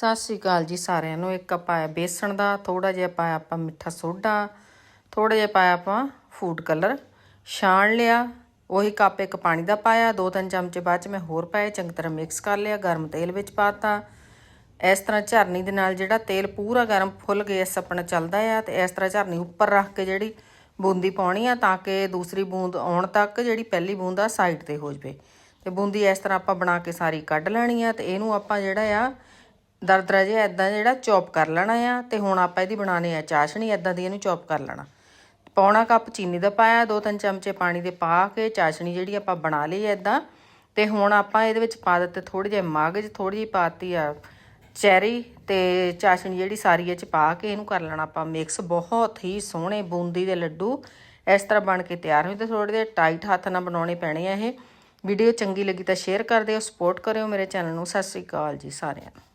ਸਤਿ ਸ਼੍ਰੀ ਅਕਾਲ ਜੀ ਸਾਰਿਆਂ ਨੂੰ। ਇੱਕ ਕੱਪ ਪਾਇਆ ਬੇਸਣ ਦਾ ਥੋੜਾ ਜਿਹਾ ਪਾਇਆ ਆਪਾਂ ਮਿੱਠਾ ਸੋਡਾ ਥੋੜਾ ਜਿਹਾ ਪਾਇਆ ਆਪਾਂ ਫੂਡ ਕਲਰ। ਛਾਣ ਲਿਆ, ਉਹੀ ਕੱਪ ਇੱਕ ਪਾਣੀ ਦਾ ਪਾਇਆ, ਦੋ ਤਿੰਨ ਚਮਚੇ ਬਾਅਦ ਚ ਮੈਂ ਹੋਰ ਪਾਏ, ਚੰਗੀ ਤਰ੍ਹਾਂ ਮਿਕਸ ਕਰ ਲਿਆ, ਗਰਮ ਤੇਲ ਵਿੱਚ ਪਾਤਾ। ਇਸ ਤਰ੍ਹਾਂ ਝਰਨੀ ਦੇ ਨਾਲ ਜਿਹੜਾ ਤੇਲ ਪੂਰਾ ਗਰਮ ਫੁੱਲ ਗੈਸ ਆਪਣਾ ਚੱਲਦਾ ਆ ਤੇ ਇਸ ਤਰ੍ਹਾਂ ਝਰਨੀ ਉੱਪਰ ਰੱਖ ਕੇ ਜਿਹੜੀ ਬੂੰਦੀ ਪਾਉਣੀ ਆ ਤਾਂ ਕਿ ਦੂਸਰੀ ਬੂੰਦ ਆਉਣ ਤੱਕ ਜਿਹੜੀ ਪਹਿਲੀ ਬੂੰਦ ਆ ਸਾਈਡ ਤੇ ਹੋ ਜਵੇ। ਤੇ ਬੂੰਦੀ ਇਸ ਤਰ੍ਹਾਂ ਆਪਾਂ ਬਣਾ ਕੇ ਸਾਰੀ ਕੱਢ ਲੈਣੀ ਆ ਤੇ ਇਹਨੂੰ ਆਪਾਂ ਜਿਹੜਾ ਆ ਦਰਦਰਾ ਜਿਹਾ ਇਦਾਂ ਜਿਹੜਾ ਚੌਪ ਕਰ ਲੈਣਾ ਆ, ਤੇ ਹੁਣ ਆਪਾਂ ਇਹਦੀ ਬਣਾਉਣੀ ਆ ਚਾਸ਼ਣੀ ਇਦਾਂ ਦੀ ਇਹਨੂੰ ਚੌਪ ਕਰ ਲੈਣਾ। ਪੌਣਾ ਕੱਪ ਚੀਨੀ ਦਾ ਪਾਇਆ, ਦੋ ਤਿੰਨ ਚਮਚੇ ਪਾਣੀ ਦੇ ਪਾ ਕੇ ਚਾਸ਼ਣੀ ਜਿਹੜੀ ਆਪਾਂ ਬਣਾ ਲਈ ਐ ਇਦਾਂ ਤੇ ਹੁਣ ਆਪਾਂ ਇਹਦੇ ਵਿੱਚ ਪਾ ਦਿੱਤੇ ਥੋੜੇ ਜਿਹੇ ਮਗਜ ਥੋੜੀ ਜਿਹੀ ਪਾਤੀ ਆ ਚੈਰੀ, ਤੇ ਚਾਸ਼ਣੀ ਜਿਹੜੀ ਸਾਰੀ ਇਹ ਚ ਪਾ ਕੇ ਇਹਨੂੰ ਕਰ ਲੈਣਾ ਆਪਾਂ ਮਿਕਸ ਬਹੁਤ ਹੀ ਸੋਹਣੇ ਬੂੰਦੀ ਦੇ ਲੱਡੂ। ਇਸ ਤਰ੍ਹਾਂ ਬਣ ਕੇ ਤਿਆਰ ਹੋਏ ਤੇ ਥੋੜੇ ਜਿਹੇ ਟਾਈਟ ਹੱਥ ਨਾਲ ਬਣਾਉਣੇ ਪੈਣੇ ਆ ਇਹ। ਵੀਡੀਓ ਚੰਗੀ ਲੱਗੀ ਤਾਂ ਸ਼ੇਅਰ ਕਰ ਦਿਓ ਸਪੋਰਟ ਕਰਿਓ ਮੇਰੇ ਚੈਨਲ ਨੂੰ। ਸਤਿ ਸ੍ਰੀ ਅਕਾਲ ਜੀ ਸਾਰਿਆਂ ਨੂੰ।